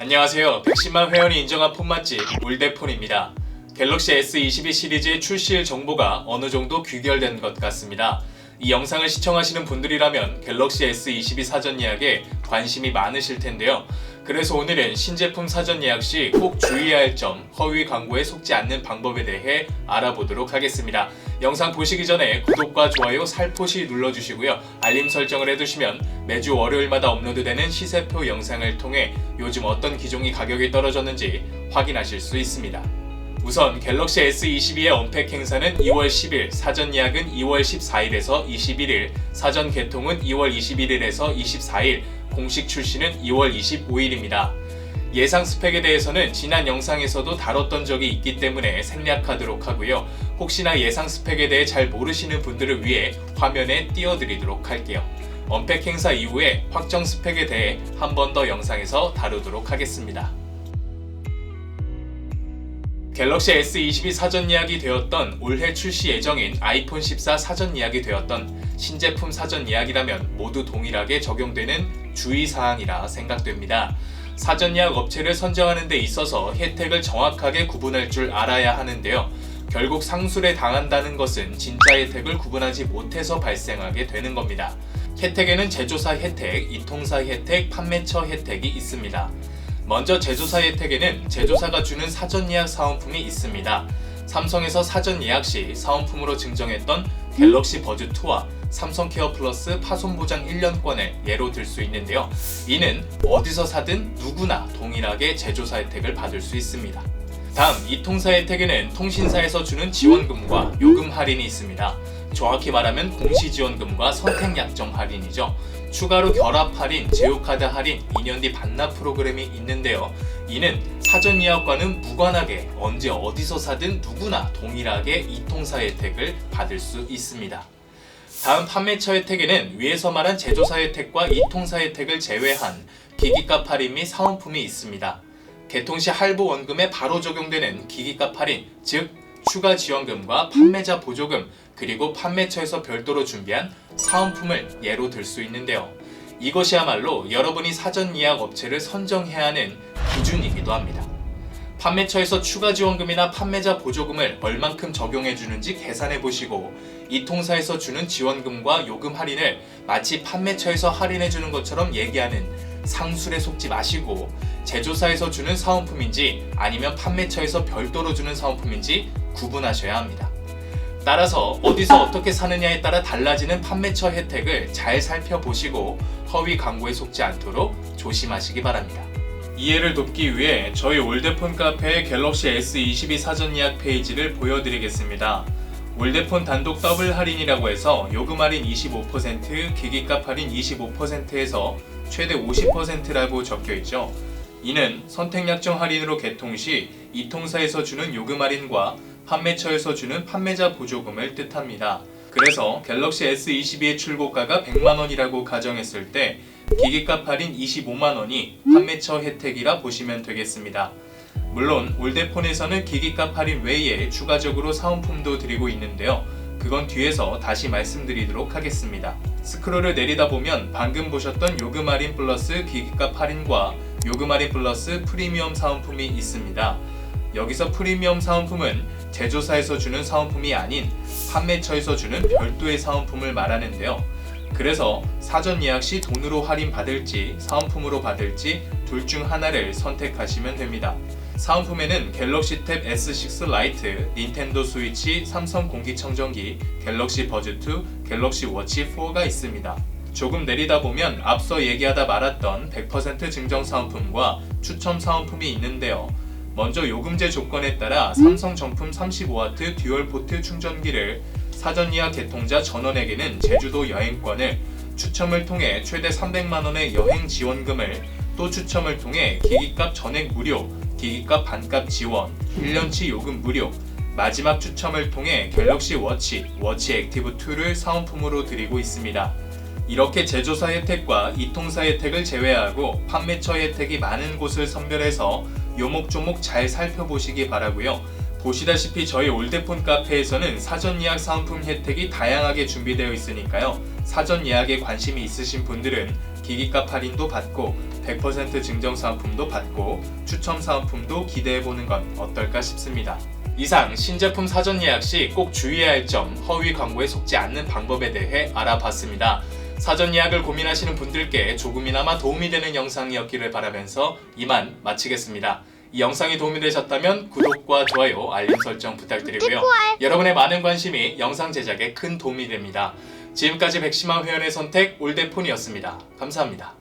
안녕하세요. 110만 회원이 인정한 폰 맛집 울대폰입니다. 갤럭시 S22 시리즈의 출시일 정보가 어느 정도 귀결된 것 같습니다. 이 영상을 시청하시는 분들이라면 갤럭시 S22 사전 예약에 관심이 많으실 텐데요. 그래서 오늘은 신제품 사전 예약 시 꼭 주의해야 할 점, 허위 광고에 속지 않는 방법에 대해 알아보도록 하겠습니다. 영상 보시기 전에 구독과 좋아요 살포시 눌러주시고요. 알림 설정을 해두시면 매주 월요일마다 업로드되는 시세표 영상을 통해 요즘 어떤 기종이 가격이 떨어졌는지 확인하실 수 있습니다. 우선 갤럭시 S22의 언팩 행사는 2월 10일, 사전 예약은 2월 14일에서 21일, 사전 개통은 2월 21일에서 24일, 공식 출시는 2월 25일입니다. 예상 스펙에 대해서는 지난 영상에서도 다뤘던 적이 있기 때문에 생략하도록 하고요. 혹시나 예상 스펙에 대해 잘 모르시는 분들을 위해 화면에 띄워드리도록 할게요. 언팩 행사 이후에 확정 스펙에 대해 한 번 더 영상에서 다루도록 하겠습니다. 갤럭시 S22 사전 예약이 되었던 올해 출시 예정인 아이폰 14 사전 예약이 되었던 신제품 사전 예약이라면 모두 동일하게 적용되는 주의사항이라 생각됩니다. 사전 예약 업체를 선정하는 데 있어서 혜택을 정확하게 구분할 줄 알아야 하는데요. 결국 상술에 당한다는 것은 진짜 혜택을 구분하지 못해서 발생하게 되는 겁니다. 혜택에는 제조사 혜택, 이통사 혜택, 판매처 혜택이 있습니다. 먼저 제조사 혜택에는 제조사가 주는 사전 예약 사은품이 있습니다. 삼성에서 사전 예약 시 사은품으로 증정했던 갤럭시 버즈 2와 삼성 케어 플러스 파손 보장 1년권을 예로 들 수 있는데요. 이는 어디서 사든 누구나 동일하게 제조사 혜택을 받을 수 있습니다. 다음 이통사 혜택에는 통신사에서 주는 지원금과 요금 할인이 있습니다. 정확히 말하면 공시지원금과 선택약정 할인이죠. 추가로 결합 할인, 제휴카드 할인, 2년 뒤 반납 프로그램이 있는데요. 이는 사전 예약과는 무관하게 언제 어디서 사든 누구나 동일하게 이통사 혜택을 받을 수 있습니다. 다음 판매처 혜택에는 위에서 말한 제조사 혜택과 이통사 혜택을 제외한 기기값 할인 및 사은품이 있습니다. 개통 시 할부 원금에 바로 적용되는 기기값 할인, 즉 추가 지원금과 판매자 보조금, 그리고 판매처에서 별도로 준비한 사은품을 예로 들 수 있는데요. 이것이야말로 여러분이 사전 예약 업체를 선정해야 하는 기준이기도 합니다. 판매처에서 추가 지원금이나 판매자 보조금을 얼만큼 적용해 주는지 계산해 보시고 이 통사에서 주는 지원금과 요금 할인을 마치 판매처에서 할인해 주는 것처럼 얘기하는 상술에 속지 마시고 제조사에서 주는 사은품인지 아니면 판매처에서 별도로 주는 사은품인지 구분하셔야 합니다. 따라서 어디서 어떻게 사느냐에 따라 달라지는 판매처 혜택을 잘 살펴보시고 허위 광고에 속지 않도록 조심하시기 바랍니다. 이해를 돕기 위해 저희 올드폰 카페의 갤럭시 S22 사전 예약 페이지를 보여드리겠습니다. 올드폰 단독 더블 할인이라고 해서 요금 할인 25%, 기기값 할인 25%에서 최대 50%라고 적혀 있죠. 이는 선택약정 할인으로 개통 시 이 통사에서 주는 요금 할인과 판매처에서 주는 판매자 보조금을 뜻합니다. 그래서 갤럭시 S22의 출고가가 100만원이라고 가정했을 때 기기값 할인 25만원이 판매처 혜택이라 보시면 되겠습니다. 물론 올데폰에서는 기기값 할인 외에 추가적으로 사은품도 드리고 있는데요. 그건 뒤에서 다시 말씀드리도록 하겠습니다. 스크롤을 내리다 보면 방금 보셨던 요금 할인 플러스 기기값 할인과 요금 할인 플러스 프리미엄 사은품이 있습니다. 여기서 프리미엄 사은품은 제조사에서 주는 사은품이 아닌 판매처에서 주는 별도의 사은품을 말하는데요. 그래서 사전 예약 시 돈으로 할인 받을지 사은품으로 받을지 둘 중 하나를 선택하시면 됩니다. 사은품에는 갤럭시 탭 S6 라이트, 닌텐도 스위치, 삼성 공기청정기, 갤럭시 버즈2, 갤럭시 워치 4가 있습니다. 조금 내리다 보면 앞서 얘기하다 말았던 100% 증정 사은품과 추첨 사은품이 있는데요. 먼저 요금제 조건에 따라 삼성 정품 35W 듀얼 포트 충전기를 사전 예약 개통자 전원에게는 제주도 여행권을 추첨을 통해 최대 300만 원의 여행 지원금을 또 추첨을 통해 기기값 전액 무료, 기기값 반값 지원, 1년치 요금 무료, 마지막 추첨을 통해 갤럭시 워치, 워치 액티브 2를 사은품으로 드리고 있습니다. 이렇게 제조사 혜택과 이통사 혜택을 제외하고 판매처 혜택이 많은 곳을 선별해서 요목조목 잘 살펴보시기 바라고요. 보시다시피 저희 올드폰 카페에서는 사전 예약 사은품 혜택이 다양하게 준비되어 있으니까요. 사전 예약에 관심이 있으신 분들은 기기값 할인도 받고 100% 증정 사은품도 받고 추첨 사은품도 기대해 보는 건 어떨까 싶습니다. 이상 신제품 사전 예약 시 꼭 주의해야 할 점, 허위 광고에 속지 않는 방법에 대해 알아봤습니다. 사전 예약을 고민하시는 분들께 조금이나마 도움이 되는 영상이었기를 바라면서 이만 마치겠습니다. 이 영상이 도움이 되셨다면 구독과 좋아요, 알림 설정 부탁드리고요. 여러분의 많은 관심이 영상 제작에 큰 도움이 됩니다. 지금까지 백심한 회원의 선택 올데폰이었습니다. 감사합니다.